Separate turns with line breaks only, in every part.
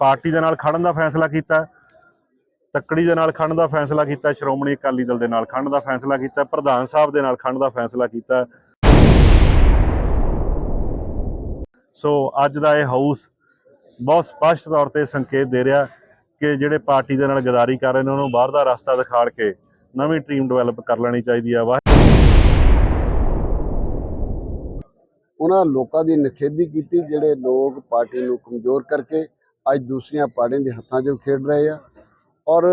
Party ਦੇ ਨਾਲ ਖੜਨ ਦਾ ਫੈਸਲਾ ਕੀਤਾ, ਤੱਕੜੀ ਦੇ ਨਾਲ ਖੜਨ ਦਾ ਫੈਸਲਾ ਕੀਤਾ, ਸ਼੍ਰੋਮਣੀ ਅਕਾਲੀ ਦਲ ਦੇ ਨਾਲ ਖੜਨ ਦਾ ਫੈਸਲਾ ਕੀਤਾ, ਪ੍ਰਧਾਨ ਸਾਹਿਬ ਦੇ ਨਾਲ ਖੜਨ ਦਾ ਫੈਸਲਾ ਕੀਤਾ। ਸੋ ਅੱਜ ਦਾ ਇਹ ਹਾਊਸ ਬਹੁਤ ਸਪਸ਼ਟ ਤੌਰ ਤੇ ਸੰਕੇਤ ਦੇ ਰਿਹਾ ਕਿ ਜਿਹੜੇ ਪਾਰਟੀ ਦੇ ਨਾਲ ਗਦਾਰੀ ਕਰ ਰਹੇ ਨੇ, ਉਹਨਾਂ ਨੂੰ ਬਾਹਰ ਦਾ ਰਸਤਾ ਦਿਖਾੜ ਕੇ ਨਵੀਂ ਟੀਮ ਡਿਵੈਲਪ ਕਰ ਲੈਣੀ ਚਾਹੀਦੀ ਆ। ਵਾ
ਉਹਨਾਂ ਲੋਕਾਂ ਦੀ ਨਿਖੇਧੀ ਕੀਤੀ, ਜਿਹੜੇ ਲੋਕ ਪਾਰਟੀ ਨੂੰ ਕਮਜ਼ੋਰ ਕਰਕੇ ਅੱਜ ਦੂਸਰੀਆਂ ਪਾਰਟੀਆਂ ਦੇ ਹੱਥਾਂ 'ਚ ਖੇਡ ਰਹੇ ਆ। ਔਰ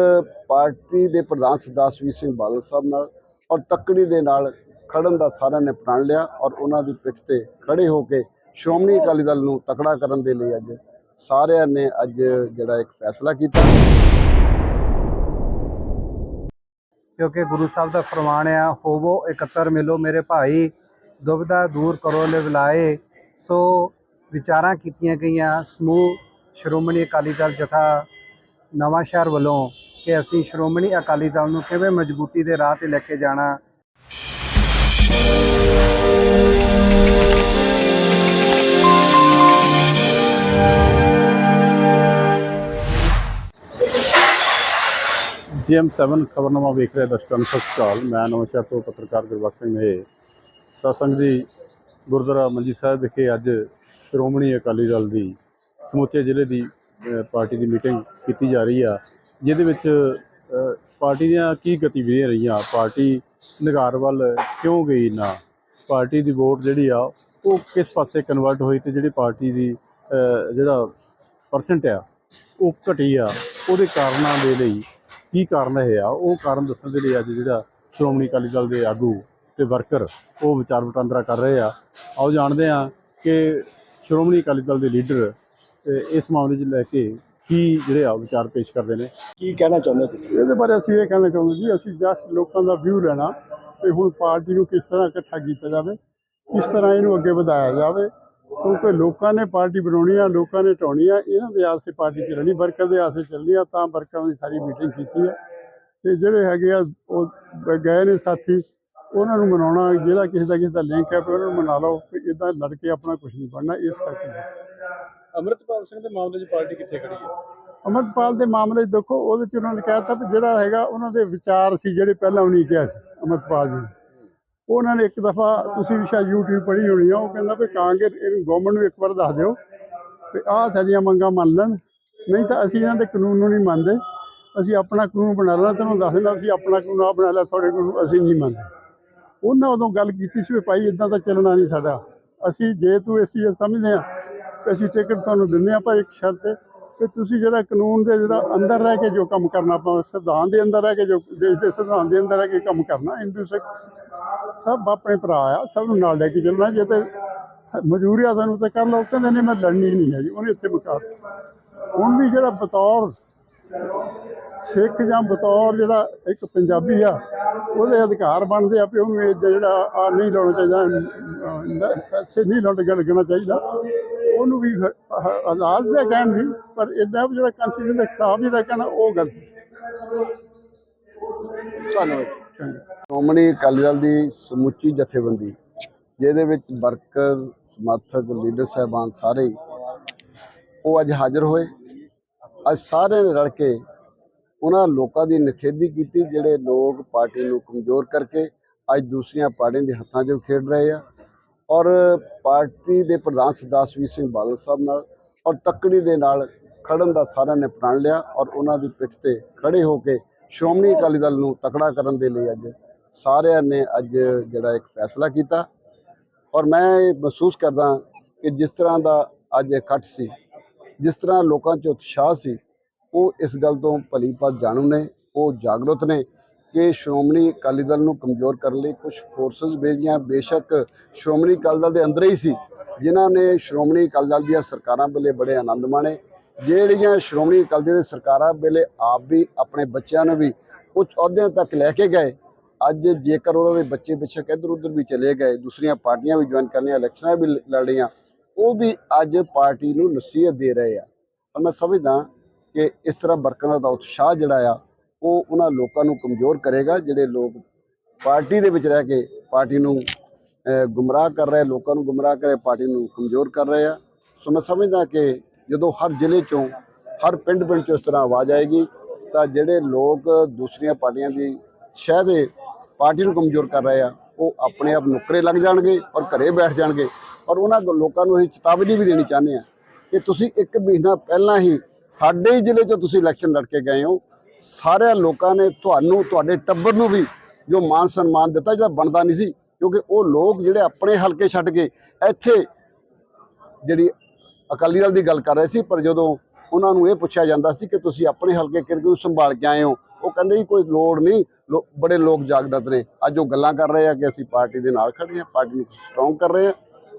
ਪਾਰਟੀ ਦੇ ਪ੍ਰਧਾਨ ਸਰਦਾਰ ਸੁਖਬੀਰ ਸਿੰਘ ਬਾਦਲ ਸਾਹਿਬ ਨਾਲ ਔਰ ਤੱਕੜੀ ਦੇ ਨਾਲ ਖੜਨ ਦਾ ਸਾਰਿਆਂ ਨੇ ਪ੍ਰਣ ਲਿਆ ਔਰ ਉਹਨਾਂ ਦੀ ਪਿੱਠ ਤੇ ਖੜੇ ਹੋ ਕੇ ਸ਼੍ਰੋਮਣੀ ਅਕਾਲੀ ਦਲ ਨੂੰ ਤਕੜਾ ਕਰਨ ਦੇ ਲਈ ਅੱਜ ਸਾਰਿਆਂ ਨੇ ਅੱਜ ਜਿਹੜਾ ਇੱਕ ਫੈਸਲਾ ਕੀਤਾ।
ਕਿਉਂਕਿ ਗੁਰੂ ਸਾਹਿਬ ਦਾ ਫਰਮਾਨ ਆ, ਹੋਵੋ ਇਕੱਤਰ ਮਿਲੋ ਮੇਰੇ ਭਾਈ, ਦੁਬਿਧਾ ਦੂਰ ਕਰੋ ਲਿਵਲਾਏ। ਸੋ ਵਿਚਾਰਾਂ ਕੀਤੀਆਂ ਗਈਆਂ, ਸਮੂਹ ਸ਼੍ਰੋਮਣੀ ਅਕਾਲੀ ਦਲ ਜਥਾ ਨਵਾਂ ਸ਼ਹਿਰ ਵੱਲੋਂ ਕਿ ਅਸੀਂ ਸ਼੍ਰੋਮਣੀ ਅਕਾਲੀ ਦਲ ਨੂੰ ਕਿਵੇਂ ਮਜ਼ਬੂਤੀ ਦੇ ਰਾਹ ਤੇ ਲੈ ਕੇ ਜਾਣਾ।
ਜੀਐਮ7 ਖਬਰਨਾਮਾ ਵੇਖ ਰਹੇ ਦਰਸ਼ਕਾਂ ਨੂੰ, ਸਤਿ ਸ਼੍ਰੀ ਅਕਾਲ। ਮੈਂ ਨਵਾਂਸ਼ਹਿਰ ਤੋਂ ਪੱਤਰਕਾਰ ਗੁਰਬਖਸ਼ ਸਿੰਘ ਨੇ ਸਤਸੰਗ ਦੀ ਗੁਰਦੁਆਰਾ ਮੰਜੀ ਸਾਹਿਬ ਵਿਖੇ ਅੱਜ ਸ਼੍ਰੋਮਣੀ ਅਕਾਲੀ ਦਲ ਦੀ ਸਮੁੱਚੇ ਜ਼ਿਲ੍ਹੇ ਦੀ ਪਾਰਟੀ ਦੀ ਮੀਟਿੰਗ ਕੀਤੀ ਜਾ ਰਹੀ ਆ, ਜਿਹਦੇ ਵਿੱਚ ਪਾਰਟੀ ਦੀਆਂ ਕੀ ਗਤੀਵਿਧੀਆਂ ਰਹੀਆਂ? ਪਾਰਟੀ ਨਿਗਾਰ ਵੱਲ ਕਿਉਂ ਗਈ ਨਾ? ਪਾਰਟੀ ਦੀ ਵੋਟ ਜਿਹੜੀ ਆ, ਉਹ ਕਿਸ ਪਾਸੇ ਕਨਵਰਟ ਹੋਈ ਤੇ ਜਿਹੜੀ ਪਾਰਟੀ ਦੀ ਜਿਹੜਾ ਪਰਸੈਂਟ ਆ, ਉਹ ਘਟੀ ਆ? ਉਹਦੇ ਕਾਰਨਾਂ ਦੇ ਲਈ ਕੀ ਕਾਰਨ ਇਹ ਆ? ਉਹ ਕਾਰਨ ਦੱਸਣ ਦੇ ਲਈ ਅੱਜ ਜਿਹੜਾ ਸ਼੍ਰੋਮਣੀ ਅਕਾਲੀ ਦਲ ਦੇ ਆਗੂ ਤੇ ਵਰਕਰ, ਉਹ ਵਿਚਾਰ ਵਟਾਂਦਰਾ ਕਰ ਰਹੇ ਆ। ਆਓ ਜਾਣਦੇ ਆ ਕਿ ਸ਼੍ਰੋਮਣੀ ਅਕਾਲੀ ਦਲ ਦੇ ਲੀਡਰ ਇਸ ਮਾਮਲੇ 'ਚ ਲੈ ਕੇ ਕੀ ਜਿਹੜੇ ਆ ਵਿਚਾਰ ਪੇਸ਼ ਕਰਦੇ ਨੇ? ਕੀ ਕਹਿਣਾ ਚਾਹੁੰਦੇ ਤੁਸੀਂ?
ਇਹਦੇ ਬਾਰੇ ਅਸੀਂ ਇਹ ਕਹਿਣਾ ਚਾਹੁੰਦੇ ਜੀ, ਅਸੀਂ ਜਸਟ ਲੋਕਾਂ ਦਾ ਵਿਊ ਲੈਣਾ ਕਿ ਹੁਣ ਪਾਰਟੀ ਨੂੰ ਕਿਸ ਤਰ੍ਹਾਂ ਇਕੱਠਾ ਕੀਤਾ ਜਾਵੇ, ਕਿਸ ਤਰ੍ਹਾਂ ਇਹਨੂੰ ਅੱਗੇ ਵਧਾਇਆ ਜਾਵੇ, ਕਿਉਂਕਿ ਲੋਕਾਂ ਨੇ ਪਾਰਟੀ ਬਣਾਉਣੀ ਆ, ਲੋਕਾਂ ਨੇ ਢਾਉਣੀ ਆ, ਇਹਨਾਂ ਦੇ ਆਸੇ ਪਾਰਟੀ ਚੱਲਣੀ, ਵਰਕਰ ਦੇ ਆਸੇ ਚੱਲਣੀ ਆ, ਤਾਂ ਵਰਕਰਾਂ ਦੀ ਸਾਰੀ ਮੀਟਿੰਗ ਕੀਤੀ ਆ। ਤੇ ਜਿਹੜੇ ਹੈਗੇ ਆ, ਉਹ ਗਏ ਨੇ ਸਾਥੀ, ਉਹਨਾਂ ਨੂੰ ਮਨਾਉਣਾ, ਜਿਹੜਾ ਕਿਸੇ ਦਾ ਕਿਸੇ ਦਾ ਲਿੰਕ ਹੈ ਫਿਰ ਉਹਨਾਂ ਨੂੰ ਮਨਾ ਲਓ ਕਿ ਇਦਾਂ ਲੜ ਕੇ ਆਪਣਾ ਕੁਝ ਨਹੀਂ ਬਣਨਾ, ਇਸ ਕਰਕੇ।
ਅਮਰਿਤਪਾਲ ਸਿੰਘ ਦੇ ਮਾਮਲੇ 'ਚ ਪਾਰਟੀ ਕਿੱਥੇ ਖੜੀ ਹੈ?
ਅਮਰਪਾਲ ਦੇ ਮਾਮਲੇ 'ਚ ਦੇਖੋ, ਉਹਦੇ 'ਚ ਉਹਨਾਂ ਨੇ ਕਹਿ ਦਿੱਤਾ ਵੀ ਜਿਹੜਾ ਹੈਗਾ ਉਹਨਾਂ ਦੇ ਵਿਚਾਰ ਸੀ ਜਿਹੜੇ ਪਹਿਲਾਂ ਉਹਨੇ ਕਿਹਾ ਸੀ ਅਮਰਪਾਲ ਜੀ ਨੇ। ਉਹਨਾਂ ਨੇ ਇੱਕ ਦਫਾ, ਤੁਸੀਂ ਵੀ ਸ਼ਾਇਦ YouTube ਪੜ੍ਹੀ ਹੋਣੀ ਆ, ਉਹ ਕਹਿੰਦਾ ਵੀ ਕਾਂਗਰਸ, ਇਹਨੂੰ ਗਵਰਨਮੈਂਟ ਨੂੰ ਇੱਕ ਵਾਰ ਦੱਸ ਦਿਓ ਵੀ ਆਹ ਸਾਡੀਆਂ ਮੰਗਾਂ ਮੰਨ ਲੈਣ। ਨਹੀਂ ਤਾਂ ਅਸੀਂ ਇਹਨਾਂ ਦੇ ਕਾਨੂੰਨ ਨੂੰ ਨਹੀਂ ਮੰਨਦੇ। ਅਸੀਂ ਆਪਣਾ ਕਾਨੂੰਨ ਬਣਾ ਲੈਣਾ, ਤੁਹਾਨੂੰ ਦੱਸ ਦਿੰਦਾ, ਅਸੀਂ ਆਪਣਾ ਕਾਨੂੰਨ ਆ ਬਣਾ ਲਿਆ, ਤੁਹਾਡੇ ਕਾਨੂੰਨ ਅਸੀਂ ਨਹੀਂ ਮੰਨਦੇ। ਉਹਨਾਂ ਉਦੋਂ ਗੱਲ ਕੀਤੀ ਸੀ ਵੀ ਭਾਈ ਇਦਾਂ ਤਾਂ ਚੱਲਣਾ ਨਹੀਂ ਸਾਡਾ। ਅਸੀਂ ਜੇ ਤੂੰ ਅਸੀਂ ਇਹ ਸਮਝਦੇ ਆ ਅਸੀਂ ਟਿਕਟ ਤੁਹਾਨੂੰ ਦਿੰਦੇ ਆ ਪਰ ਇੱਕ ਸ਼ਰਤ ਹੈ ਕਿ ਤੁਸੀਂ ਜਿਹੜਾ ਕਾਨੂੰਨ ਦੇ ਜਿਹੜਾ ਅੰਦਰ ਰਹਿ ਕੇ ਜੋ ਕੰਮ ਕਰਨਾ, ਆਪਾਂ ਸੰਵਿਧਾਨ ਦੇ ਅੰਦਰ ਰਹਿ ਕੇ ਜੋ ਦੇਸ਼ ਦੇ ਸੰਵਿਧਾਨ ਦੇ ਅੰਦਰ ਰਹਿ ਕੇ ਕੰਮ ਕਰਨਾ, ਹਿੰਦੂ, ਸਿੱਖ, ਸਭ ਆਪਣੇ ਭਰਾ ਆ, ਸਭ ਨੂੰ ਨਾਲ ਲੈ ਕੇ ਚੱਲਣਾ, ਜੇ ਤੇ ਸ- ਮਜ਼ਦੂਰੀ ਆ ਸਾਨੂੰ ਤੇ ਕਰ ਲਓ ਕਹਿੰਦੇ ਨੇ ਮੈਂ ਲੜਨੀ ਨਹੀਂ ਹੈ ਜੀ ਉਹਨੇ ਇੱਥੇ ਮੁਕਾ ਹੁਣ ਵੀ ਜਿਹੜਾ ਬਤੌਰ ਸਿੱਖ ਜਾਂ ਬਤੌਰ ਜਿਹੜਾ ਇੱਕ ਪੰਜਾਬੀ ਆ, ਉਹਦੇ ਅਧਿਕਾਰ ਬਣਦੇ ਆ ਵੀ ਉਹਨੂੰ ਇਹ ਜਿਹੜਾ ਆ ਨਹੀਂ ਲਾਉਣਾ ਚਾਹੀਦਾ ਪੈਸੇ ਨਹੀਂ ਲਾਉਣ ਲੱਗਣਾ ਚਾਹੀਦਾ। ਉਹਨੂੰ ਵੀ ਆਜ਼ਾਦ ਦੇ ਕਹਿਣ ਦੀ ਪਰ ਇਦਾਂ ਜਿਹੜਾ ਕੰਸਟੀਟਿਊਸ਼ਨ ਦੇ ਖਿਲਾਫ ਜਿਹੜਾ ਕਹਿਣਾ, ਉਹ ਗਲਤ
ਧੰਨਵਾਦ।
ਸ਼੍ਰੋਮਣੀ ਅਕਾਲੀ ਦਲ ਦੀ ਸਮੁੱਚੀ ਜਥੇਬੰਦੀ, ਜਿਹਦੇ ਵਿੱਚ ਵਰਕਰ, ਸਮਰਥਕ, ਲੀਡਰ ਸਾਹਿਬਾਨ ਸਾਰੇ, ਉਹ ਅੱਜ ਹਾਜ਼ਰ ਹੋਏ। ਅੱਜ ਸਾਰਿਆਂ ਨੇ ਰਲ ਕੇ ਉਹਨਾਂ ਲੋਕਾਂ ਦੀ ਨਿਖੇਧੀ ਕੀਤੀ, ਜਿਹੜੇ ਲੋਕ ਪਾਰਟੀ ਨੂੰ ਕਮਜ਼ੋਰ ਕਰਕੇ ਅੱਜ ਦੂਸਰੀਆਂ ਪਾਰਟੀਆਂ ਦੇ ਹੱਥਾਂ 'ਚ ਖੇਡ ਰਹੇ ਆ। ਔਰ ਪਾਰਟੀ ਦੇ ਪ੍ਰਧਾਨ ਸਰਦਾਰ ਸੁਖਬੀਰ ਸਿੰਘ ਬਾਦਲ ਸਾਹਿਬ ਨਾਲ ਔਰ ਤੱਕੜੀ ਦੇ ਨਾਲ ਖੜਨ ਦਾ ਸਾਰਿਆਂ ਨੇ ਪ੍ਰਣ ਲਿਆ ਔਰ ਉਹਨਾਂ ਦੀ ਪਿੱਠ ਤੇ ਖੜੇ ਹੋ ਕੇ ਸ਼੍ਰੋਮਣੀ ਅਕਾਲੀ ਦਲ ਨੂੰ ਤਕੜਾ ਕਰਨ ਦੇ ਲਈ ਅੱਜ ਸਾਰਿਆਂ ਨੇ ਅੱਜ ਜਿਹੜਾ ਇੱਕ ਫੈਸਲਾ ਕੀਤਾ। ਔਰ ਮੈਂ ਇਹ ਮਹਿਸੂਸ ਕਰਦਾ ਕਿ ਜਿਸ ਤਰ੍ਹਾਂ ਦਾ ਅੱਜ ਇਕੱਠ ਸੀ, ਜਿਸ ਤਰ੍ਹਾਂ ਲੋਕਾਂ 'ਚ ਉਤਸ਼ਾਹ ਸੀ, ਉਹ ਇਸ ਗੱਲ ਤੋਂ ਭਲੀ ਭਾਂਤ ਜਾਣੂ ਨੇ, ਉਹ ਜਾਗਰੂਕ ਨੇ ਕਿ ਸ਼੍ਰੋਮਣੀ ਅਕਾਲੀ ਦਲ ਨੂੰ ਕਮਜ਼ੋਰ ਕਰਨ ਲਈ ਕੁਝ ਫੋਰਸਸ ਭੇਜੀਆਂ ਬੇਸ਼ੱਕ ਸ਼੍ਰੋਮਣੀ ਅਕਾਲੀ ਦਲ ਦੇ ਅੰਦਰ ਹੀ ਸੀ, ਜਿਨ੍ਹਾਂ ਨੇ ਸ਼੍ਰੋਮਣੀ ਅਕਾਲੀ ਦਲ ਦੀਆਂ ਸਰਕਾਰਾਂ ਵੇਲੇ ਬੜੇ ਆਨੰਦ ਮਾਣੇ। ਜਿਹੜੀਆਂ ਸ਼੍ਰੋਮਣੀ ਅਕਾਲੀ ਦਲ ਦੀਆਂ ਸਰਕਾਰਾਂ ਵੇਲੇ ਆਪ ਵੀ, ਆਪਣੇ ਬੱਚਿਆਂ ਨੂੰ ਵੀ ਉੱਚ ਅਹੁਦਿਆਂ ਤੱਕ ਲੈ ਕੇ ਗਏ, ਅੱਜ ਜੇਕਰ ਉਹਨਾਂ ਦੇ ਬੱਚੇ ਪਿੱਛੇ ਇੱਧਰ ਉੱਧਰ ਵੀ ਚਲੇ ਗਏ, ਦੂਸਰੀਆਂ ਪਾਰਟੀਆਂ ਵੀ ਜੁਆਇਨ ਕਰਨੀਆਂ ਇਲੈਕਸ਼ਨਾਂ ਵੀ ਲੜ ਉਹ ਵੀ ਅੱਜ ਪਾਰਟੀ ਨੂੰ ਨਸੀਹਤ ਦੇ ਰਹੇ ਆ। ਔਰ ਮੈਂ ਸਮਝਦਾ ਕਿ ਇਸ ਤਰ੍ਹਾਂ ਵਰਕਰਾਂ ਦਾ ਉਤਸ਼ਾਹ ਜਿਹੜਾ ਆ ਉਹ ਉਹਨਾਂ ਲੋਕਾਂ ਨੂੰ ਕਮਜ਼ੋਰ ਕਰੇਗਾ, ਜਿਹੜੇ ਲੋਕ ਪਾਰਟੀ ਦੇ ਵਿੱਚ ਰਹਿ ਕੇ ਪਾਰਟੀ ਨੂੰ ਗੁੰਮਰਾਹ ਕਰ ਰਹੇ ਲੋਕਾਂ ਨੂੰ ਗੁੰਮਰਾਹ ਕਰ ਰਹੇ ਪਾਰਟੀ ਨੂੰ ਕਮਜ਼ੋਰ ਕਰ ਰਹੇ ਆ। ਸੋ ਮੈਂ ਸਮਝਦਾ ਕਿ ਜਦੋਂ ਹਰ ਜ਼ਿਲ੍ਹੇ ਚੋਂ, ਹਰ ਪਿੰਡ ਪਿੰਡ 'ਚੋਂ ਇਸ ਤਰ੍ਹਾਂ ਆਵਾਜ਼ ਆਏਗੀ, ਤਾਂ ਜਿਹੜੇ ਲੋਕ ਦੂਸਰੀਆਂ ਪਾਰਟੀਆਂ ਦੀ ਸ਼ਹਿ ਦੇ ਪਾਰਟੀ ਨੂੰ ਕਮਜ਼ੋਰ ਕਰ ਰਹੇ ਆ, ਉਹ ਆਪਣੇ ਆਪ ਨੁਕਰੇ ਲੱਗ ਜਾਣਗੇ ਔਰ ਘਰੇ ਬੈਠ ਜਾਣਗੇ। ਔਰ ਉਹਨਾਂ ਗ- ਲੋਕਾਂ ਨੂੰ ਅਸੀਂ ਚੇਤਾਵਨੀ ਵੀ ਦੇਣੀ ਚਾਹੁੰਦੇ ਆ ਕਿ ਤੁਸੀਂ ਇੱਕ ਮਹੀਨਾ ਪਹਿਲਾਂ ਹੀ ਸਾਡੇ ਹੀ ਜ਼ਿਲ੍ਹੇ 'ਚੋਂ ਤੁਸੀਂ ਇਲੈਕਸ਼ਨ ਲੜ ਕੇ ਗਏ ਹੋ ਸਾਰਿਆਂ ਲੋਕਾਂ ਨੇ ਤੁਹਾਨੂੰ, ਤੁਹਾਡੇ ਟੱਬਰ ਨੂੰ ਵੀ ਜੋ ਮਾਨ ਸਨਮਾਨ ਦਿੱਤਾ, ਜਿਹੜਾ ਬਣਦਾ ਨਹੀਂ ਸੀ, ਕਿਉਂਕਿ ਉਹ ਲੋਕ ਜਿਹੜੇ ਆਪਣੇ ਹਲਕੇ ਛੱਡ ਕੇ ਇੱਥੇ ਜਿਹੜੀ ਅਕਾਲੀ ਦਲ ਦੀ ਗੱਲ ਕਰ ਰਹੇ ਸੀ, ਪਰ ਜਦੋਂ ਉਹਨਾਂ ਨੂੰ ਇਹ ਪੁੱਛਿਆ ਜਾਂਦਾ ਸੀ ਕਿ ਤੁਸੀਂ ਆਪਣੇ ਹਲਕੇ ਕਿਰਕੂ ਸੰਭਾਲ ਕੇ ਆਏ ਹੋ, ਉਹ ਕਹਿੰਦੇ ਜੀ ਕੋਈ ਲੋੜ ਨਹੀਂ, ਲੋ- ਬੜੇ ਲੋਕ ਜਾਗਰਤ ਨੇ। ਅੱਜ ਉਹ ਗੱਲਾਂ ਕਰ ਰਹੇ ਆ ਕਿ ਅਸੀਂ ਪਾਰਟੀ ਦੇ ਨਾਲ ਖੜੇ ਹਾਂ, ਪਾਰਟੀ ਨੂੰ ਸਟਰੋਂਗ ਕਰ ਰਹੇ ਹਾਂ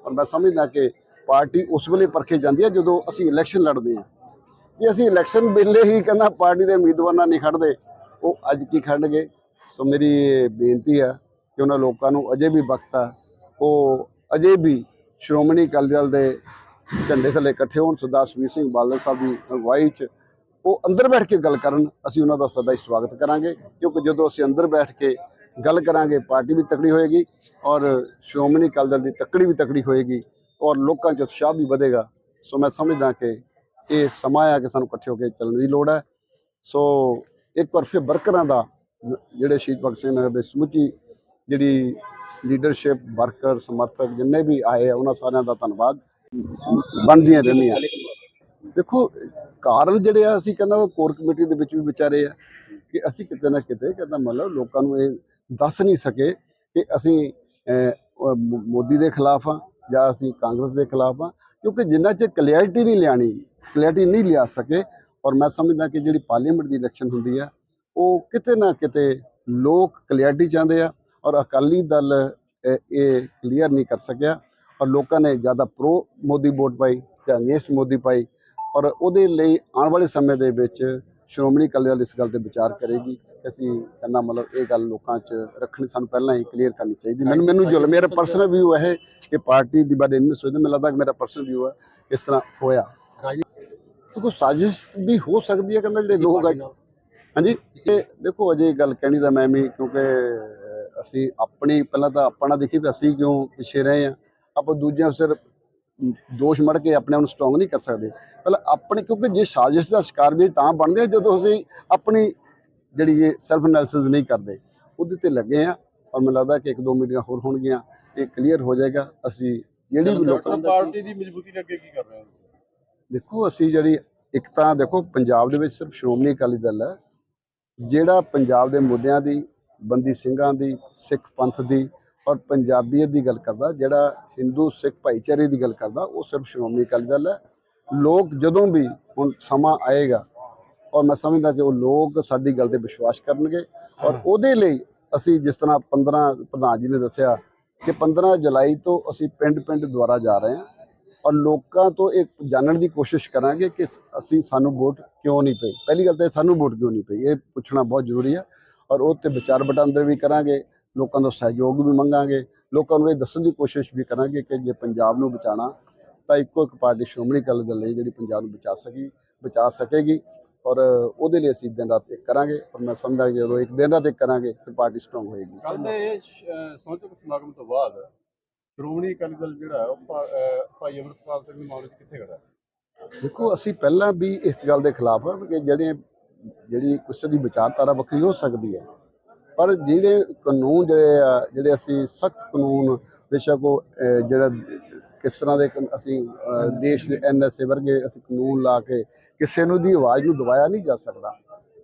ਔਰ ਮੈਂ ਸਮਝਦਾ ਕਿ ਪਾਰਟੀ ਉਸ ਵੇਲੇ ਪਰਖੇ ਜਾਂਦੀ ਹੈ ਜਦੋਂ ਅਸੀਂ ਇਲੈਕਸ਼ਨ ਲੜਦੇ ਹਾਂ। ਜੇ ਅਸੀਂ ਇਲੈਕਸ਼ਨ ਵੇਲੇ ਹੀ ਕਹਿੰਦਾ ਪਾਰਟੀ ਦੇ ਉਮੀਦਵਾਰਾਂ ਨਹੀਂ ਖੜਦੇ, ਉਹ ਅੱਜ ਕੀ ਖੜਨਗੇ ਸੋ ਮੇਰੀ ਇਹ ਬੇਨਤੀ ਆ ਕਿ ਉਹਨਾਂ ਲੋਕਾਂ ਨੂੰ ਅਜੇ ਵੀ ਵਕਤ ਆ, ਉਹ ਅਜੇ ਵੀ ਸ਼੍ਰੋਮਣੀ ਅਕਾਲੀ ਦਲ ਦੇ ਝੰਡੇ ਥੱਲੇ ਇਕੱਠੇ ਹੋਣ, ਸਰਦਾਰ ਸੁਖਬੀਰ ਸਿੰਘ ਬਾਦਲ ਸਾਹਿਬ ਦੀ ਅਗਵਾਈ 'ਚ ਉਹ ਅੰਦਰ ਬੈਠ ਕੇ ਗੱਲ ਕਰਨ, ਅਸੀਂ ਉਹਨਾਂ ਦਾ ਸਦਾ ਹੀ ਸਵਾਗਤ ਕਰਾਂਗੇ, ਕਿਉਂਕਿ ਜਦੋਂ ਅਸੀਂ ਅੰਦਰ ਬੈਠ ਕੇ ਗੱਲ ਕਰਾਂਗੇ, ਪਾਰਟੀ ਵੀ ਤਕੜੀ ਹੋਏਗੀ ਔਰ ਸ਼੍ਰੋਮਣੀ ਅਕਾਲੀ ਦਲ ਦੀ ਤਕੜੀ ਵੀ ਤਕੜੀ ਹੋਏਗੀ ਔਰ ਲੋਕਾਂ 'ਚ ਉਤਸ਼ਾਹ ਵੀ ਵਧੇਗਾ। ਸੋ ਮੈਂ ਸਮਝਦਾ ਕਿ ਇਹ ਸਮਾਂ ਆ ਕਿ ਸਾਨੂੰ ਇਕੱਠੇ ਹੋ ਕੇ ਚੱਲਣ ਦੀ ਲੋੜ ਹੈ। ਸੋ ਇੱਕ ਵਾਰ ਫਿਰ ਵਰਕਰਾਂ ਦਾ, ਜਿਹੜੇ ਸ਼ਹੀਦ ਭਗਤ ਸਿੰਘ ਨਗਰ ਦੇ ਸਮੁੱਚੀ ਜਿਹੜੀ ਲੀਡਰਸ਼ਿਪ ਵਰਕਰ ਸਮਰਥਕ ਜਿੰਨੇ ਵੀ ਆਏ ਆ, ਉਹਨਾਂ ਸਾਰਿਆਂ ਦਾ ਧੰਨਵਾਦ। ਬਣਦੀਆਂ ਰਹਿੰਦੀਆਂ। ਦੇਖੋ, ਕਾਰਨ ਜਿਹੜੇ ਆ, ਅਸੀਂ ਕਹਿੰਦਾ ਕੋਰ ਕਮੇਟੀ ਦੇ ਵਿੱਚ ਵੀ ਵਿਚਾਰੇ ਆ ਕਿ ਅਸੀਂ ਕਿਤੇ ਨਾ ਕਿਤੇ ਕਹਿੰਦਾ ਮਤਲਬ ਲੋਕਾਂ ਨੂੰ ਇਹ ਦੱਸ ਨਹੀਂ ਸਕੇ ਕਿ ਅਸੀਂ ਮੋਦੀ ਦੇ ਖਿਲਾਫ ਆ ਜਾਂ ਅਸੀਂ ਕਾਂਗਰਸ ਦੇ ਖਿਲਾਫ ਆ, ਕਿਉਂਕਿ ਜਿੰਨਾ ਚਿਰ ਕਲੈਰਿਟੀ ਨਹੀਂ ਲਿਆਣੀ ਕਲੈਰਿਟੀ ਨਹੀਂ ਲਿਆ ਸਕੇ ਔਰ ਮੈਂ ਸਮਝਦਾ ਕਿ ਜਿਹੜੀ ਪਾਰਲੀਮੈਂਟ ਦੀ ਇਲੈਕਸ਼ਨ ਹੁੰਦੀ ਆ ਉਹ ਕਿਤੇ ਨਾ ਕਿਤੇ ਲੋਕ ਕਲੈਰਿਟੀ ਚਾਹੁੰਦੇ ਆ ਔਰ ਅਕਾਲੀ ਦਲ ਇਹ ਕਲੀਅਰ ਨਹੀਂ ਕਰ ਸਕਿਆ ਔਰ ਲੋਕਾਂ ਨੇ ਜ਼ਿਆਦਾ ਪ੍ਰੋ ਮੋਦੀ ਵੋਟ ਪਾਈ ਜਾਂ ਅਗੇਂਸਟ ਮੋਦੀ ਪਾਈ ਔਰ ਉਹਦੇ ਲਈ ਆਉਣ ਵਾਲੇ ਸਮੇਂ ਦੇ ਵਿੱਚ ਸ਼੍ਰੋਮਣੀ ਅਕਾਲੀ ਦਲ ਇਸ ਗੱਲ ਤੇ ਵਿਚਾਰ ਕਰੇਗੀ ਕਿ ਅਸੀਂ ਕਹਿੰਦਾ ਮਤਲਬ ਇਹ ਗੱਲ ਲੋਕਾਂ 'ਚ ਰੱਖਣੀ ਸਾਨੂੰ ਪਹਿਲਾਂ ਹੀ ਕਲੀਅਰ ਕਰਨੀ ਚਾਹੀਦੀ। ਮੈਨੂੰ ਮੈਨੂੰ ਜੋ ਮੇਰਾ ਪਰਸਨਲ ਵਿਊ ਹੈ ਕਿ ਪਾਰਟੀ ਦੀ ਬਾਰੇ ਨਹੀਂ ਸੋਚਦਾ ਮੈਨੂੰ ਲੱਗਦਾ ਕਿ ਮੇਰਾ ਪਰਸਨਲ ਵਿਊ ਹੈ ਇਸ ਤਰ੍ਹਾਂ ਹੋਇਆ। ਕੋਈ ਸਾਜ਼ਿਸ਼ ਵੀ ਹੋ ਸਕਦੀ ਹੈ ਕਹਿੰਦਾ ਜਿਹੜੇ ਲੋਕ ਆ ਹਾਂਜੀ? ਇਹ ਦੇਖੋ ਅਜੇ ਗੱਲ ਕਹਿਣੀ ਤਾਂ ਮੈਂ ਵੀ ਕਿਉਂਕਿ ਅਸੀਂ ਆਪਣੀ ਪਹਿਲਾਂ ਤਾਂ ਆਪਣਾ ਦੇਖੀ ਵੀ ਅਸੀਂ ਕਿਉਂ ਪਿੱਛੇ ਰਹੇ ਆ ਆਪਾਂ ਦੂਜਿਆਂ ਸਿਰ ਦੋਸ਼ ਮੜ ਕੇ ਆਪਣੇ ਆਪ ਨੂੰ ਸਟਰੋਂਗ ਨਹੀਂ ਕਰ ਸਕਦੇ। ਪਹਿਲਾਂ ਆਪਣੇ ਕਿਉਂਕਿ ਜੇ ਸਾਜ਼ਿਸ਼ ਦਾ ਸ਼ਿਕਾਰ ਵੀ ਤਾਂ ਬਣਦੇ ਜਦੋਂ ਅਸੀਂ ਆਪਣੀ ਜਿਹੜੀ ਇਹ ਸੈਲਫ ਐਨਾਲਿਸਿਸ ਨਹੀਂ ਕਰਦੇ। ਉਹਦੇ ਤੇ ਲੱਗੇ ਆ ਔਰ ਮੈਨੂੰ ਲੱਗਦਾ ਕਿ ਇੱਕ ਦੋ ਮੀਟਿੰਗਾਂ ਹੋਰ ਹੋਣਗੀਆਂ ਇਹ ਕਲੀਅਰ ਹੋ ਜਾਏਗਾ। ਅਸੀਂ ਜਿਹੜੀ ਵੀ ਲੋਕਾਂ
ਪਾਰਟੀ ਦੀ ਮਜ਼ਬੂਤੀ ਲਈ ਅੱਗੇ ਕੀ ਕਰ ਰਹੇ ਹੋ?
ਦੇਖੋ, ਅਸੀਂ ਜਿਹੜੀ ਇੱਕ ਤਾਂ ਦੇਖੋ, ਪੰਜਾਬ ਦੇ ਵਿੱਚ ਸਿਰਫ ਸ਼੍ਰੋਮਣੀ ਅਕਾਲੀ ਦਲ ਹੈ, ਜਿਹੜਾ ਪੰਜਾਬ ਦੇ ਮੁੱਦਿਆਂ ਦੀ, ਬੰਦੀ ਸਿੰਘਾਂ ਦੀ, ਸਿੱਖ ਪੰਥ ਦੀ ਔਰ ਪੰਜਾਬੀਅਤ ਦੀ ਗੱਲ ਕਰਦਾ, ਜਿਹੜਾ ਹਿੰਦੂ ਸਿੱਖ ਭਾਈਚਾਰੇ ਦੀ ਗੱਲ ਕਰਦਾ, ਉਹ ਸਿਰਫ ਸ਼੍ਰੋਮਣੀ ਅਕਾਲੀ ਦਲ ਹੈ। ਲੋਕ ਜਦੋਂ ਵੀ ਹੁਣ ਸਮਾਂ ਆਏਗਾ ਔਰ ਮੈਂ ਸਮਝਦਾ ਕਿ ਉਹ ਲੋਕ ਸਾਡੀ ਗੱਲ ਤੇ ਵਿਸ਼ਵਾਸ ਕਰਨਗੇ ਔਰ ਉਹਦੇ ਲਈ ਅਸੀਂ ਜਿਸ ਤਰ੍ਹਾਂ 15 ਪ੍ਰਧਾਨ ਜੀ ਨੇ ਦੱਸਿਆ ਕਿ 15 ਜੁਲਾਈ ਤੋਂ ਅਸੀਂ ਪਿੰਡ ਪਿੰਡ ਦੁਆਰਾ ਜਾ ਰਹੇ ਹਾਂ। ਔਰ ਲੋਕਾਂ ਤੋਂ ਇਹ ਜਾਣਨ ਦੀ ਕੋਸ਼ਿਸ਼ ਕਰਾਂਗੇ ਕਿ ਅਸੀਂ ਸਾਨੂੰ ਵੋਟ ਕਿਉਂ ਨਹੀਂ ਪਈ? ਪਹਿਲੀ ਗੱਲ ਤਾਂ ਸਾਨੂੰ ਵੋਟ ਕਿਉਂ ਨਹੀਂ ਪਈ? ਇਹ ਪੁੱਛਣਾ ਬਹੁਤ ਜ਼ਰੂਰੀ ਹੈ ਔਰ ਉਹ ਤੇ ਵਿਚਾਰ ਵਟਾਂਦਰ ਵੀ ਕਰਾਂਗੇ, ਲੋਕਾਂ ਦਾ ਸਹਿਯੋਗ ਵੀ ਮੰਗਾਂਗੇ, ਲੋਕਾਂ ਨੂੰ ਇਹ ਦੱਸਣ ਦੀ ਕੋਸ਼ਿਸ਼ ਵੀ ਕਰਾਂਗੇ ਕਿ ਜੇ ਪੰਜਾਬ ਨੂੰ ਬਚਾਉਣਾ, ਤਾਂ ਇੱਕੋ ਇੱਕ ਪਾਰਟੀ ਸ਼੍ਰੋਮਣੀ ਅਕਾਲੀ ਦਲ ਹੈ ਜਿਹੜੀ ਪੰਜਾਬ ਨੂੰ ਬਚਾ ਸਕੀ, ਬਚਾ ਸਕੇਗੀ। ਔਰ ਉਹਦੇ ਲਈ ਅਸੀਂ ਦਿਨ ਰਾਤ ਇੱਕ ਕਰਾਂਗੇ। ਔਰ ਮੈਂ ਸਮਝਦਾ ਜਦੋਂ ਇੱਕ ਦਿਨ ਰਾਤ ਇੱਕ ਕਰਾਂਗੇ, ਫਿਰ ਪਾਰਟੀ ਸਟਰੋਂਗ ਹੋਏਗੀ।
ਕੱਲ ਦੇ ਸਮਾਗਮ ਤੋਂ ਬਾਅਦ ਸ਼੍ਰੋਮਣੀ ਅਕਾਲੀ ਦਲ ਜਿਹੜਾ ਉਹ ਭਾ- ਅਹ ਭਾਈ ਅਮਰਪਾਲ ਸਿੰਘ ਦੇ ਮਾਮਲੇ 'ਚ ਕਿੱਥੇ ਖੜਾ ਹੈ?
ਦੇਖੋ ਅਸੀਂ ਪਹਿਲਾਂ ਵੀ ਇਸ ਗੱਲ ਦੇ ਖਿਲਾਫ ਆ ਕਿ ਜਿਹੜੇ ਜਿਹੜੀ ਕਿਸੇ ਦੀ ਵਿਚਾਰਧਾਰਾ ਵੱਖਰੀ ਹੋ ਸਕਦੀ ਹੈ। ਪਰ ਜਿਹੜੇ ਕਾਨੂੰਨ ਜਿਹੜੇ ਆ ਜਿਹੜੇ ਅਸੀਂ ਸਖਤ ਕਾਨੂੰਨ ਬੇਸ਼ੱਕ ਉਹ ਅਹ, ਜਿਹੜਾ ਕਿਸ ਤਰ੍ਹਾਂ ਦੇ ਕਾਨ- ਅਸੀਂ ਅਹ, ਦੇਸ਼ ਦੇ ਐਨਐਸਏ ਵਰਗੇ ਅਸੀਂ ਕਾਨੂੰਨ ਲਾ ਕੇ ਕਿਸੇ ਨੂੰ ਦੀ ਆਵਾਜ਼ ਨੂੰ ਦਬਾਇਆ ਨਹੀਂ ਜਾ ਸਕਦਾ।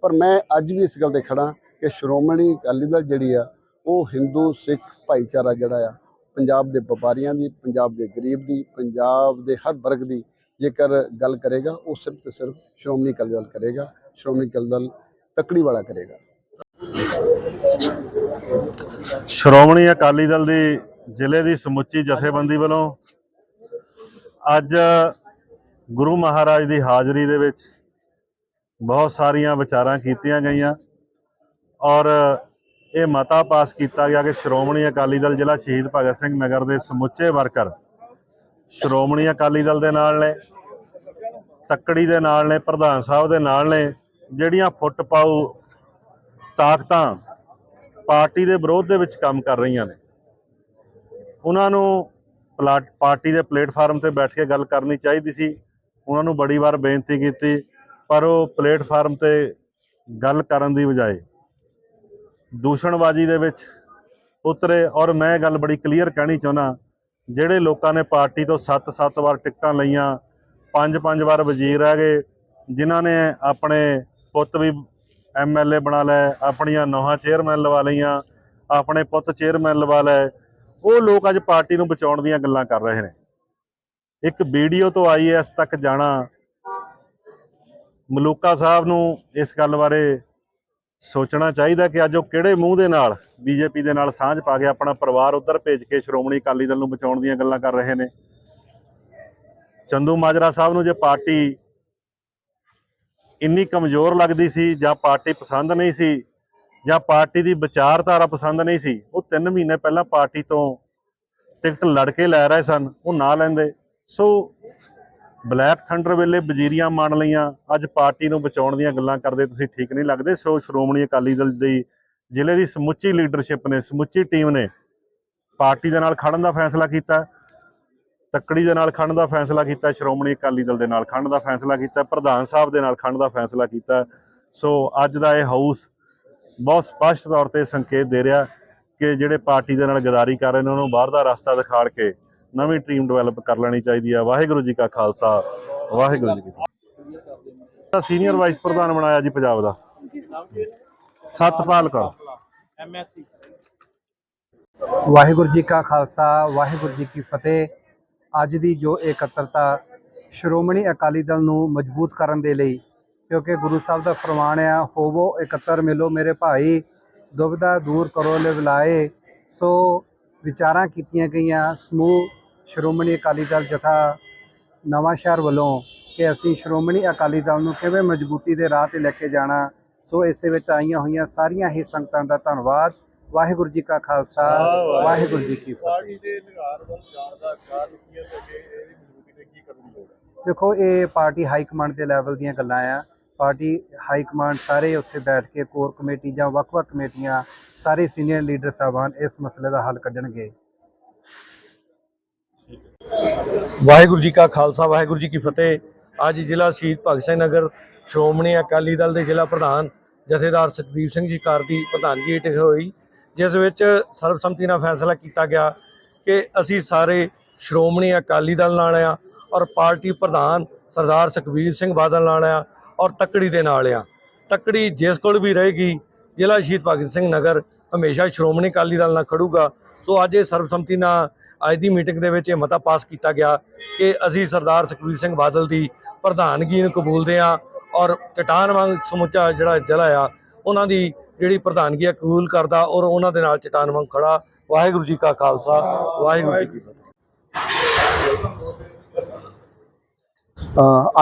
ਪਰ ਮੈਂ ਅੱਜ ਵੀ ਇਸ ਗੱਲ ਤੇ ਖੜਾ ਕਿ ਸ਼੍ਰੋਮਣੀ ਅਕਾਲੀ ਦਲ ਜਿਹੜੀ ਆ ਉਹ ਹਿੰਦੂ ਸਿੱਖ ਭਾਈਚਾਰਾ ਜਿਹੜਾ ਆ ਪੰਜਾਬ ਦੇ ਵਪਾਰੀਆਂ ਦੀ, ਪੰਜਾਬ ਦੇ ਗਰੀਬ ਦੀ, ਪੰਜਾਬ ਦੇ ਹਰ ਵਰਗ ਦੀ ਜੇਕਰ ਗੱਲ ਕਰੇਗਾ, ਉਹ ਸਿਰਫ ਤੇ ਸਿਰਫ ਸ਼੍ਰੋਮਣੀ ਅਕਾਲੀ ਦਲ ਕਰੇਗਾ, ਸ਼੍ਰੋਮਣੀ ਅਕਾਲੀ ਦਲ ਤਕੜੀ ਵਾਲਾ ਕਰੇਗਾ।
ਸ਼੍ਰੋਮਣੀ ਅਕਾਲੀ ਦਲ ਦੀ, ਜ਼ਿਲ੍ਹੇ ਦੀ ਸਮੁੱਚੀ ਜਥੇਬੰਦੀ ਵੱਲੋਂ ਅੱਜ ਗੁਰੂ ਮਹਾਰਾਜ ਦੀ ਹਾਜ਼ਰੀ ਦੇ ਵਿੱਚ ਬਹੁਤ ਸਾਰੀਆਂ ਵਿਚਾਰਾਂ ਕੀਤੀਆਂ ਗਈਆਂ ਔਰ ਇਹ ਮਤਾ ਪਾਸ ਕੀਤਾ ਗਿਆ ਕਿ ਸ਼੍ਰੋਮਣੀ ਅਕਾਲੀ ਦਲ ਜ਼ਿਲ੍ਹਾ ਸ਼ਹੀਦ ਭਗਤ ਸਿੰਘ ਨਗਰ ਦੇ ਸਮੁੱਚੇ ਵਰਕਰ ਸ਼੍ਰੋਮਣੀ ਅਕਾਲੀ ਦਲ ਦੇ ਨਾਲ ਨੇ, ਤੱਕੜੀ ਦੇ ਨਾਲ ਨੇ, ਪ੍ਰਧਾਨ ਸਾਹਿਬ ਦੇ ਨਾਲ ਨੇ, ਜਿਹੜੀਆਂ ਫੁੱਟ ਪਾਉ ਤਾਕਤਾਂ ਪਾਰਟੀ ਦੇ ਵਿਰੋਧ ਦੇ ਵਿੱਚ ਕੰਮ ਕਰ ਰਹੀਆਂ ਨੇ। ਉਹਨਾਂ ਨੂੰ ਪਲਾ- ਪਾਰਟੀ ਦੇ ਪਲੇਟਫਾਰਮ ਤੇ ਬੈਠ ਕੇ ਗੱਲ ਕਰਨੀ ਚਾਹੀਦੀ ਸੀ। ਉਹਨਾਂ ਨੂੰ ਬੜੀ ਵਾਰ ਬੇਨਤੀ ਕੀਤੀ, ਪਰ ਉਹ ਪਲੇਟਫਾਰਮ ਤੇ ਗੱਲ ਕਰਨ ਦੀ ਬਜਾਏ ਦੂਸ਼ਣਬਾਜ਼ੀ ਦੇ ਵਿੱਚ ਉਤਰੇ ਔਰ ਮੈਂ ਇਹ ਗੱਲ ਬੜੀ ਕਲੀਅਰ ਕਹਿਣੀ ਚਾਹੁੰਦਾ, ਜਿਹੜੇ ਲੋਕਾਂ ਨੇ ਪਾਰਟੀ ਤੋਂ 7-7 ਵਾਰ ਟਿਕਟਾਂ ਲਈਆਂ 5-5 ਵਾਰ ਵਜ਼ੀਰ ਰਹਿ ਗਏ, ਜਿਨ੍ਹਾਂ ਨੇ ਆਪਣੇ ਪੁੱਤ ਵੀ ਐਮਐਲਏ ਬਣਾ ਲਏ ਆਪਣੀਆਂ ਨੌਹਾਂ ਚੇਅਰਮੈਨ ਲਵਾ ਲਈਆਂ, ਆਪਣੇ ਪੁੱਤ ਚੇਅਰਮੈਨ ਲਵਾ ਲਏ, ਉਹ ਲੋਕ ਅੱਜ ਪਾਰਟੀ ਨੂੰ ਬਚਾਉਣ ਦੀਆਂ ਗੱਲਾਂ ਕਰ ਰਹੇ ਨੇ। ਇੱਕ ਵੀਡੀਓ ਤੋਂ ਆਈਐਸ ਤੱਕ ਜਾਣਾ। ਮਲੂਕਾ ਸਾਹਿਬ ਨੂੰ ਇਸ ਗੱਲ ਬਾਰੇ ਸੋਚਣਾ ਚਾਹੀਦਾ ਕਿ ਅੱਜ ਉਹ ਕਿਹੜੇ ਮੂੰਹ ਦੇ ਨਾਲ ਬੀਜੇਪੀ ਦੇ ਨਾਲ ਸਾਂਝ ਪਾ ਕੇ ਆਪਣਾ ਪਰਿਵਾਰ ਉੱਧਰ ਭੇਜ ਕੇ ਸ਼੍ਰੋਮਣੀ ਅਕਾਲੀ ਦਲ ਨੂੰ ਬਚਾਉਣ ਦੀਆਂ ਗੱਲਾਂ ਕਰ ਰਹੇ ਨੇ। ਚੰਦੂ ਮਾਜਰਾ ਸਾਹਿਬ ਨੂੰ ਜੇ ਪਾਰਟੀ ਇੰਨੀ ਕਮਜ਼ੋਰ ਲੱਗਦੀ ਸੀ ਜਾਂ ਪਾਰਟੀ ਪਸੰਦ ਨਹੀਂ ਸੀ ਜਾਂ ਪਾਰਟੀ ਦੀ ਵਿਚਾਰਧਾਰਾ ਪਸੰਦ ਨਹੀਂ ਸੀ, ਉਹ 3 ਮਹੀਨੇ ਪਹਿਲਾਂ ਪਾਰਟੀ ਤੋਂ ਟਿਕਟ ਲੜ ਕੇ ਲੈ ਰਹੇ ਸਨ, ਉਹ ਨਾ ਲੈਂਦੇ। ਸੋ ਬਲੈਕ ਥੰਡਰ ਵੇਲੇ ਵਜ਼ੀਰੀਆਂ ਮੰਨ ਲਈਆਂ। ਅੱਜ ਪਾਰਟੀ ਨੂੰ ਬਚਾਉਣ ਦੀਆਂ ਗੱਲਾਂ ਕਰਦੇ ਤੁਸੀਂ ਠੀਕ ਨਹੀਂ ਲੱਗਦੇ। ਸੋ ਸ਼੍ਰੋਮਣੀ ਅਕਾਲੀ ਦਲ ਦੀ, ਜ਼ਿਲ੍ਹੇ ਦੀ ਸਮੁੱਚੀ ਲੀਡਰਸ਼ਿਪ ਨੇ, ਸਮੁੱਚੀ ਟੀਮ ਨੇ ਪਾਰਟੀ ਦੇ ਨਾਲ ਖੜਨ ਦਾ ਫੈਸਲਾ ਕੀਤਾ। ਤੱਕੜੀ ਦੇ ਨਾਲ ਖੜਨ ਦਾ ਫੈਸਲਾ ਕੀਤਾ, ਸ਼੍ਰੋਮਣੀ ਅਕਾਲੀ ਦਲ ਦੇ ਨਾਲ ਖੜਨ ਦਾ ਫੈਸਲਾ ਕੀਤਾ, ਪ੍ਰਧਾਨ ਸਾਹਿਬ ਦੇ ਨਾਲ ਖੜਨ ਦਾ ਫੈਸਲਾ ਕੀਤਾ। ਸੋ ਅੱਜ ਦਾ ਇਹ ਹਾਊਸ ਬਹੁਤ ਸਪਸ਼ਟ ਤੌਰ ਤੇ ਸੰਕੇਤ ਦੇ ਰਿਹਾ ਕਿ ਜਿਹੜੇ ਪਾਰਟੀ ਦੇ ਨਾਲ ਗਦਾਰੀ ਕਰ ਰਹੇ ਨੇ, ਉਹਨੂੰ ਬਾਹਰ ਦਾ ਰਸਤਾ ਦਿਖਾੜ ਕੇ ਨਵੀਂ ਟੀਮ ਡਿਵੈਲਪ ਕਰ ਲੈਣੀ ਚਾਹੀਦੀ ਹੈ ਵਾਹਿਗੁਰੂ ਜੀ ਕਾ ਖਾਲਸਾ। ਵਾਹਿਗੁਰੂ ਜੀ ਕੀ ਫਤਿਹ। ਸੀਨੀਅਰ ਵਾਈਸ ਪ੍ਰਧਾਨ ਬਣਾਇਆ ਜੀ ਪੰਜਾਬ ਦਾ। ਸਤਪਾਲ ਕੌਰ
ਵਾਹਿਗੁਰੂ ਜੀ ਕਾ ਖਾਲਸਾ ਵਾਹਿਗੁਰੂ ਜੀ ਕੀ ਫਤਿਹ। ਅੱਜ ਦੀ ਜੋ ਇਕੱਤਰਤਾ ਸ਼੍ਰੋਮਣੀ ਅਕਾਲੀ ਦਲ ਨੂੰ ਮਜ਼ਬੂਤ ਕਰਨ ਦੇ ਲਈ ਕਿਉਂਕਿ ਗੁਰੂ ਸਾਹਿਬ ਦਾ ਫਰਮਾਨ ਆ ਹੋਵੋ ਇਕੱਤਰ ਮਿਲੋ ਮੇਰੇ ਭਾਈ ਦੁਬਿਧਾ ਦੂਰ ਕਰੋ ਲਿਵਲਾਏ। ਸੋ ਵਿਚਾਰਾਂ ਕੀਤੀਆਂ ਗਈਆਂ। ਸਮੂਹ ਸ਼੍ਰੋਮਣੀ ਅਕਾਲੀ ਦਲ ਜਥਾ ਨਵਾਂ ਸ਼ਹਿਰ ਵੱਲੋਂ ਕਿ ਅਸੀਂ ਸ਼੍ਰੋਮਣੀ ਅਕਾਲੀ ਦਲ ਨੂੰ ਕਿਵੇਂ ਮਜ਼ਬੂਤੀ ਦੇ ਰਾਹ ਤੇ ਲੈ ਕੇ ਜਾਣਾ ਸੋ ਇਸ ਦੇ ਵਿੱਚ ਆਈਆਂ ਹੋਈਆਂ ਸਾਰੀਆਂ ਹੀ ਸੰਗਤਾਂ ਦਾ ਧੰਨਵਾਦ। ਵਾਹਿਗੁਰੂ ਜੀ ਕਾ ਖਾਲਸਾ ਵਾਹਿਗੁਰੂ ਜੀ ਕੀ ਫਤਿਹ। ਦੇਖੋ ਇਹ ਪਾਰਟੀ ਹਾਈ ਕਮਾਂਡ ਦੇ ਲੈਵਲ ਦੀਆਂ ਗੱਲਾਂ ਆ। ਪਾਰਟੀ ਹਾਈ ਕਮਾਂਡ ਸਾਰੇ ਉੱਥੇ ਬੈਠ ਕੇ ਕੋਰ ਕਮੇਟੀ ਜਾਂ ਵੱਖ-ਵੱਖ ਕਮੇਟੀਆਂ ਸਾਰੇ ਸੀਨੀਅਰ ਲੀਡਰ ਸਾਹਿਬਾਨ ਇਸ ਮਸਲੇ ਦਾ ਹੱਲ ਕੱਢਣਗੇ।
ਵਾਹਿਗੁਰੂ ਜੀ ਕਾ ਖਾਲਸਾ, ਵਾਹਿਗੁਰੂ ਜੀ ਕੀ ਫਤਿਹ। ਅੱਜ ਜ਼ਿਲ੍ਹਾ ਸ਼ਹੀਦ ਭਗਤ ਸਿੰਘ ਨਗਰ, ਸ਼੍ਰੋਮਣੀ ਅਕਾਲੀ ਦਲ ਦੇ ਜ਼ਿਲ੍ਹਾ ਪ੍ਰਧਾਨ ਜਥੇਦਾਰ ਸੁਖਦੀਪ ਸਿੰਘ ਜੀ ਕਾਰ ਦੀ ਪ੍ਰਧਾਨਗੀ ਹੇਠ ਹੋਈ, ਜਿਸ ਵਿੱਚ ਸਰਬਸੰਮਤੀ ਨਾਲ ਫੈਸਲਾ ਕੀਤਾ ਗਿਆ ਕਿ ਅਸੀਂ ਸਾਰੇ ਸ਼੍ਰੋਮਣੀ ਅਕਾਲੀ ਦਲ ਨਾਲ ਆ ਔਰ ਪਾਰਟੀ ਪ੍ਰਧਾਨ ਸਰਦਾਰ ਸੁਖਬੀਰ ਸਿੰਘ ਬਾਦਲ ਨਾਲ ਆ ਔਰ ਤੱਕੜੀ ਦੇ ਨਾਲ ਆ। ਤੱਕੜੀ ਜਿਸ ਕੋਲ ਵੀ ਰਹੇਗੀ, ਜ਼ਿਲ੍ਹਾ ਸ਼ਹੀਦ ਭਗਤ ਸਿੰਘ ਨਗਰ ਹਮੇਸ਼ਾ ਸ਼੍ਰੋਮਣੀ ਅਕਾਲੀ ਦਲ ਨਾਲ ਖੜੂਗਾ। ਸੋ ਅੱਜ ਇਹ ਸਰਬਸੰਮਤੀ ਨਾਲ ਅੱਜ ਦੀ ਮੀਟਿੰਗ ਦੇ ਵਿੱਚ ਇਹ ਮਤਾ ਪਾਸ ਕੀਤਾ ਗਿਆ ਕਿ ਅਸੀਂ ਸਰਦਾਰ ਸੁਖਬੀਰ ਸਿੰਘ ਬਾਦਲ ਦੀ ਪ੍ਰਧਾਨਗੀ ਨੂੰ ਕਬੂਲਦੇ ਹਾਂ ਔਰ ਚਟਾਨ ਵਾਂਗ ਸਮੁੱਚਾ ਜਿਹੜਾ ਜ਼ਿਲ੍ਹਾ ਆ, ਉਹਨਾਂ ਦੀ ਜਿਹੜੀ ਪ੍ਰਧਾਨਗੀ ਆ ਕਬੂਲ ਕਰਦਾ ਔਰ ਉਹਨਾਂ ਦੇ ਨਾਲ ਚਟਾਨ ਵਾਂਗ ਖੜਾ। ਵਾਹਿਗੁਰੂ ਜੀ ਕਾ ਖਾਲਸਾ, ਵਾਹਿਗੁਰੂ ਜੀ ਕੀ ਫਤਿਹ।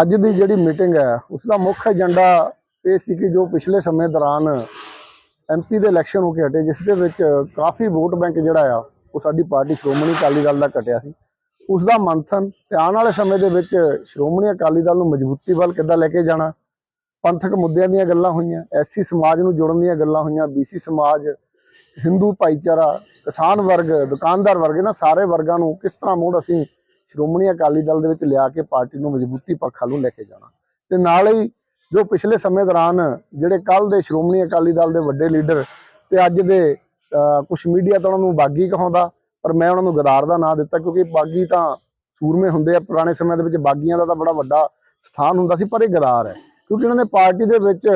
ਅੱਜ ਦੀ ਜਿਹੜੀ ਮੀਟਿੰਗ ਹੈ, ਉਸ ਦਾ ਮੁੱਖ ਏਜੰਡਾ ਇਹ ਸੀ ਕਿ ਜੋ ਪਿਛਲੇ ਸਮੇਂ ਦੌਰਾਨ ਐਮਪੀ ਦੇ ਇਲੈਕਸ਼ਨ ਹੋ ਕੇ ਹਟੇ, ਜਿਸ ਦੇ ਵਿੱਚ ਕਾਫੀ ਵੋਟ ਬੈਂਕ ਜਿਹੜਾ ਆ ਉਹ ਸਾਡੀ ਪਾਰਟੀ ਸ਼੍ਰੋਮਣੀ ਅਕਾਲੀ ਦਲ ਦਾ ਘਟਿਆ ਸੀ। ਉਸ ਦਾ ਮੰਥਨ ਤੇ ਆਉਣ ਵਾਲੇ ਸਮੇਂ ਦੇ ਵਿੱਚ ਸ਼੍ਰੋਮਣੀ ਅਕਾਲੀ ਦਲ ਨੂੰ ਮਜ਼ਬੂਤੀ ਵੱਲ ਕਿੱਦਾਂ ਲੈ ਕੇ ਜਾਣਾ? ਪੰਥਕ ਮੁੱਦਿਆਂ ਦੀਆਂ ਗੱਲਾਂ ਹੋਈਆਂ, ਐਸਸੀ ਸਮਾਜ ਨੂੰ ਜੋੜਨ ਦੀਆਂ ਗੱਲਾਂ ਹੋਈਆਂ, ਬੀਸੀ ਸਮਾਜ, ਹਿੰਦੂ ਭਾਈਚਾਰਾ, ਕਿਸਾਨ ਵਰਗ, ਦੁਕਾਨਦਾਰ ਵਰਗ, ਇਹਨਾਂ ਸਾਰੇ ਵਰਗਾਂ ਨੂੰ ਕਿਸ ਤਰ੍ਹਾਂ ਮੋੜ ਅਸੀਂ ਸ਼੍ਰੋਮਣੀ ਅਕਾਲੀ ਦਲ ਦੇ ਵਿੱਚ ਲਿਆ ਕੇ ਪਾਰਟੀ ਨੂੰ ਮਜ਼ਬੂਤੀ ਪੱਖਾ ਨੂੰ ਲੈ ਕੇ ਜਾਣਾ? ਤੇ ਨਾਲ ਹੀ ਜੋ ਪਿਛਲੇ ਸਮੇਂ ਦੌਰਾਨ ਜਿਹੜੇ ਕੱਲ ਦੇ ਸ਼੍ਰੋਮਣੀ ਅਕਾਲੀ ਦਲ ਦੇ ਵੱਡੇ ਲੀਡਰ ਤੇ ਅੱਜ ਦੇ ਕੁਝ ਮੀਡੀਆ ਤਾਂ ਉਹਨਾਂ ਨੂੰ ਬਾਗੀ ਕਹਾਉਂਦਾ, ਪਰ ਮੈਂ ਉਹਨਾਂ ਨੂੰ ਗਦਾਰ ਦਾ ਨਾਂ ਦਿੱਤਾ ਕਿਉਂਕਿ ਬਾਗੀ ਤਾਂ ਸੂਰਮੇ ਹੁੰਦੇ ਆ, ਪੁਰਾਣੇ ਸਮਿਆਂ ਦੇ ਵਿੱਚ ਬਾਗੀਆਂ ਦਾ ਤਾਂ ਬੜਾ ਵੱਡਾ ਸਥਾਨ ਹੁੰਦਾ ਸੀ, ਪਰ ਇਹ ਗਦਾਰ ਹੈ। ਕਿਉਂਕਿ ਉਹਨਾਂ ਨੇ ਪਾਰਟੀ ਦੇ ਵਿੱਚ,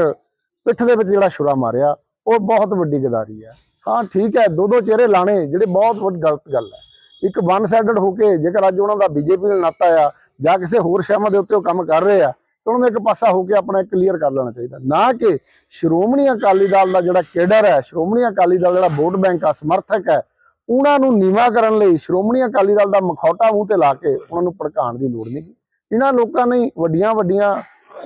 ਪਿੱਠ ਦੇ ਵਿੱਚ ਜਿਹੜਾ ਛੁਰਾ ਮਾਰਿਆ, ਉਹ ਬਹੁਤ ਵੱਡੀ ਗਦਾਰੀ ਹੈ। ਹਾਂ, ਠੀਕ ਹੈ ਦੋ ਦੋ ਚਿਹਰੇ ਲਾਣੇ, ਜਿਹੜੇ ਬਹੁਤ ਵੱਡੀ, ਗਲਤ ਗੱਲ ਹੈ। ਇੱਕ ਵਨ ਸਾਈਡਡ ਹੋ ਕੇ ਜੇਕਰ ਅੱਜ ਉਹਨਾਂ ਦਾ ਬੀਜੇਪੀ ਨਾਲ ਨਾਤਾ ਆ, ਜਾਂ ਕਿਸੇ ਹੋਰ ਸ਼ਹਿਮਾਂ ਦੇ ਉੱਤੇ ਉਹ ਕੰਮ ਕਰ ਰਹੇ ਆ ਤਾਂ ਉਹਨਾਂ ਨੂੰ ਇੱਕ ਪਾਸਾ ਹੋ ਕੇ ਆਪਣਾ ਕਲੀਅਰ ਕਰ ਲੈਣਾ ਚਾਹੀਦਾ। ਨਾ ਕਿ ਸ਼੍ਰੋਮਣੀ ਅਕਾਲੀ ਦਲ ਦਾ ਜਿਹੜਾ ਕੇਡਰ ਹੈ, ਸ਼੍ਰੋਮਣੀ ਅਕਾਲੀ ਦਲ ਜਿਹੜਾ ਵੋਟ ਬੈਂਕ ਆ, ਸਮਰਥਕ ਹੈ, ਉਹਨਾਂ ਨੂੰ ਨੀਵਾ ਕਰਨ ਲਈ ਸ਼੍ਰੋਮਣੀ ਅਕਾਲੀ ਦਲ ਦਾ ਮਖੌਟਾ ਮੂੰਹ ਤੇ ਲਾ ਕੇ ਉਹਨਾਂ ਨੂੰ ਭੜਕਾਉਣ ਦੀ ਲੋੜ ਨਹੀਂ। ਇਹਨਾਂ ਲੋਕਾਂ ਨੇ ਵੱਡੀਆਂ ਵੱਡੀਆਂ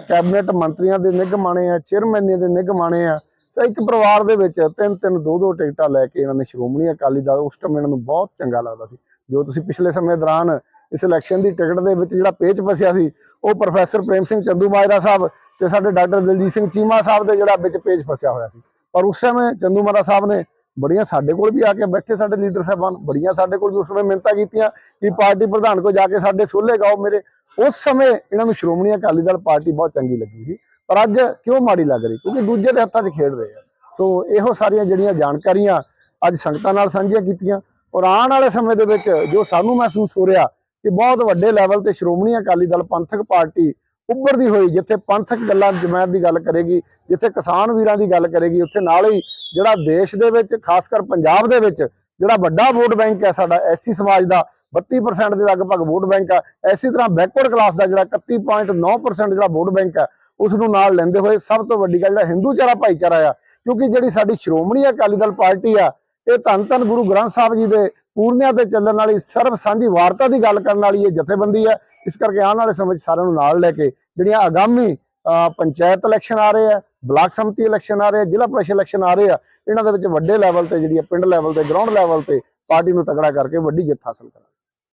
ਕੈਬਨਿਟ ਮੰਤਰੀਆਂ ਦੇ ਨਿੱਘ ਮਾਣੇ ਆ, ਚੇਅਰਮੈਨਾਂ ਦੇ ਨਿੱਘ ਮਾਣੇ ਆ, ਤਾਂ ਇੱਕ ਪਰਿਵਾਰ ਦੇ ਵਿੱਚ ਤਿੰਨ ਤਿੰਨ ਦੋ ਦੋ ਟਿਕਟਾਂ ਲੈ ਕੇ ਇਹਨਾਂ ਨੇ ਸ਼੍ਰੋਮਣੀ ਅਕਾਲੀ ਦਲ, ਉਸ ਟਾਈਮ ਇਹਨਾਂ ਨੂੰ ਬਹੁਤ ਚੰਗਾ ਲੱਗਦਾ ਸੀ। ਜੋ ਤੁਸੀਂ ਪਿਛਲੇ ਸਮੇਂ ਦੌਰਾਨ ਇਸ ਇਲੈਕਸ਼ਨ ਦੀ ਟਿਕਟ ਦੇ ਵਿੱਚ ਜਿਹੜਾ ਪੇਚ ਫਸਿਆ ਸੀ, ਉਹ ਪ੍ਰੋਫੈਸਰ ਪ੍ਰੇਮ ਸਿੰਘ ਚੰਦੂ ਮਾਜਰਾ ਸਾਹਿਬ ਤੇ ਸਾਡੇ ਡਾਕਟਰ ਦਲਜੀਤ ਸਿੰਘ ਚੀਮਾ ਸਾਹਿਬ ਦੇ ਜਿਹੜਾ ਵਿੱਚ ਪੇਚ ਫਸਿਆ ਹੋਇਆ ਸੀ। ਪਰ ਉਸ ਸਮੇਂ ਚੰਦੂ ਮਾਜਰਾ ਸਾਹਿਬ ਨੇ ਬੜੀਆਂ ਸਾਡੇ ਕੋਲ ਵੀ ਆ ਕੇ ਬੈਠੇ, ਸਾਡੇ ਲੀਡਰ ਸਾਹਿਬਾਨ ਬੜੀਆਂ ਸਾਡੇ ਕੋਲ ਵੀ ਉਸ ਸਮੇਂ ਮਿਹਨਤਾਂ ਕੀਤੀਆਂ ਕਿ ਪਾਰਟੀ ਪ੍ਰਧਾਨ ਕੋ ਜਾ ਕੇ ਸਾਡੇ ਸੋਲੇ ਗਾਓ ਮੇਰੇ। ਉਸ ਸਮੇਂ ਇਹਨਾਂ ਨੂੰ ਸ਼੍ਰੋਮਣੀ ਅਕਾਲੀ ਦਲ ਪਾਰਟੀ ਬਹੁਤ ਚੰਗੀ ਲੱਗੀ ਸੀ, ਪਰ ਅੱਜ ਕਿਉਂ ਮਾੜੀ ਲੱਗ ਰਹੀ? ਕਿਉਂਕਿ ਦੂਜੇ ਦੇ ਹੱਥਾਂ 'ਚ ਖੇਡ ਰਹੇ ਆ। ਸੋ ਇਹੋ ਸਾਰੀਆਂ ਜਿਹੜੀਆਂ ਜਾਣਕਾਰੀਆਂ ਅੱਜ ਸੰਗਤਾਂ ਨਾਲ ਸਾਂਝੀਆਂ ਕੀਤੀਆਂ ਔਰ ਆਉਣ ਵਾਲੇ ਸਮੇਂ ਦੇ ਵਿੱਚ ਜੋ ਸਾਨੂੰ ਮਹਿਸੂਸ ਹੋ ਰਿਹਾ ਕਿ ਬਹੁਤ ਵੱਡੇ ਲੈਵਲ ਤੇ ਸ਼੍ਰੋਮਣੀ ਅਕਾਲੀ ਦਲ ਪੰਥਕ ਪਾਰਟੀ ਉੱਭਰਦੀ ਹੋਈ, ਜਿੱਥੇ ਪੰਥਕ ਗੱਲਾਂ ਜਮਾਇਤ ਦੀ ਗੱਲ ਕਰੇਗੀ, ਜਿੱਥੇ ਕਿਸਾਨ ਵੀਰਾਂ ਦੀ ਗੱਲ ਕਰੇਗੀ, ਉੱਥੇ ਨਾਲ ਹੀ ਜਿਹੜਾ ਦੇਸ਼ ਦੇ ਵਿੱਚ ਖਾਸ ਕਰ ਪੰਜਾਬ ਦੇ ਵਿੱਚ ਜਿਹੜਾ ਵੱਡਾ ਵੋਟ ਬੈਂਕ ਹੈ ਸਾਡਾ, ਐਸਸੀ ਸਮਾਜ ਦਾ 32% ਦੇ ਲਗਭਗ ਵੋਟ ਬੈਂਕ ਹੈ ਐਸੀ ਤਰ੍ਹਾਂ ਬੈਕਵਰਡ ਕਲਾਸ ਦਾ ਜਿਹੜਾ 31.9% ਜਿਹੜਾ ਵੋਟ ਬੈਂਕ ਹੈ ਉਸ ਨੂੰ ਨਾਲ ਲੈਂਦੇ ਹੋਏ ਸਭ ਤੋਂ ਵੱਡੀ ਗੱਲ ਜਿਹੜਾ ਹਿੰਦੂਚਾਰਾ ਭਾਈਚਾਰਾ ਆ, ਕਿਉਂਕਿ ਜਿਹੜੀ ਸਾਡੀ ਸ਼੍ਰੋਮਣੀ ਅਕਾਲੀ ਦਲ ਪਾਰਟੀ ਆ ਇਹ ਧੰਨ ਧੰਨ ਗੁਰੂ ਗ੍ਰੰਥ ਸਾਹਿਬ ਜੀ ਦੇ ਪੂਰਨਿਆਂ ਤੇ ਚੱਲਣ ਵਾਲੀ ਸਰਬ ਸਾਂਝੀ ਵਾਰਤਾ ਦੀ ਗੱਲ ਕਰਨ ਵਾਲੀ ਇਹ ਜਥੇਬੰਦੀ ਹੈ। ਇਸ ਕਰਕੇ ਆਉਣ ਵਾਲੇ ਸਮੇਂ 'ਚ ਸਾਰਿਆਂ ਨੂੰ ਨਾਲ ਲੈ ਕੇ ਜਿਹੜੀਆਂ ਆਗਾਮੀ ਪੰਚਾਇਤ ਇਲੈਕਸ਼ਨ ਆ ਰਹੇ ਆ, ਬਲਾਕ ਸੰਮਤੀ ਇਲੈਕਸ਼ਨ ਆ ਰਹੇ ਆ, ਜ਼ਿਲ੍ਹਾ ਪ੍ਰੀਸ਼ਦ ਇਲੈਕਸ਼ਨ ਆ ਰਹੇ ਆ, ਇਹਨਾਂ ਦੇ ਵਿੱਚ ਵੱਡੇ ਲੈਵਲ ਤੇ ਜਿਹੜੀ ਆ ਪਿੰਡ ਲੈਵਲ ਤੇ ਗਰਾਊਂਡ ਲੈਵਲ ਤੇ ਪਾਰਟੀ ਨੂੰ ਤਕੜਾ ਕਰਕੇ ਵੱਡੀ ਜਿੱਤ ਹਾਸਲ ਕਰਾਂਗੇ।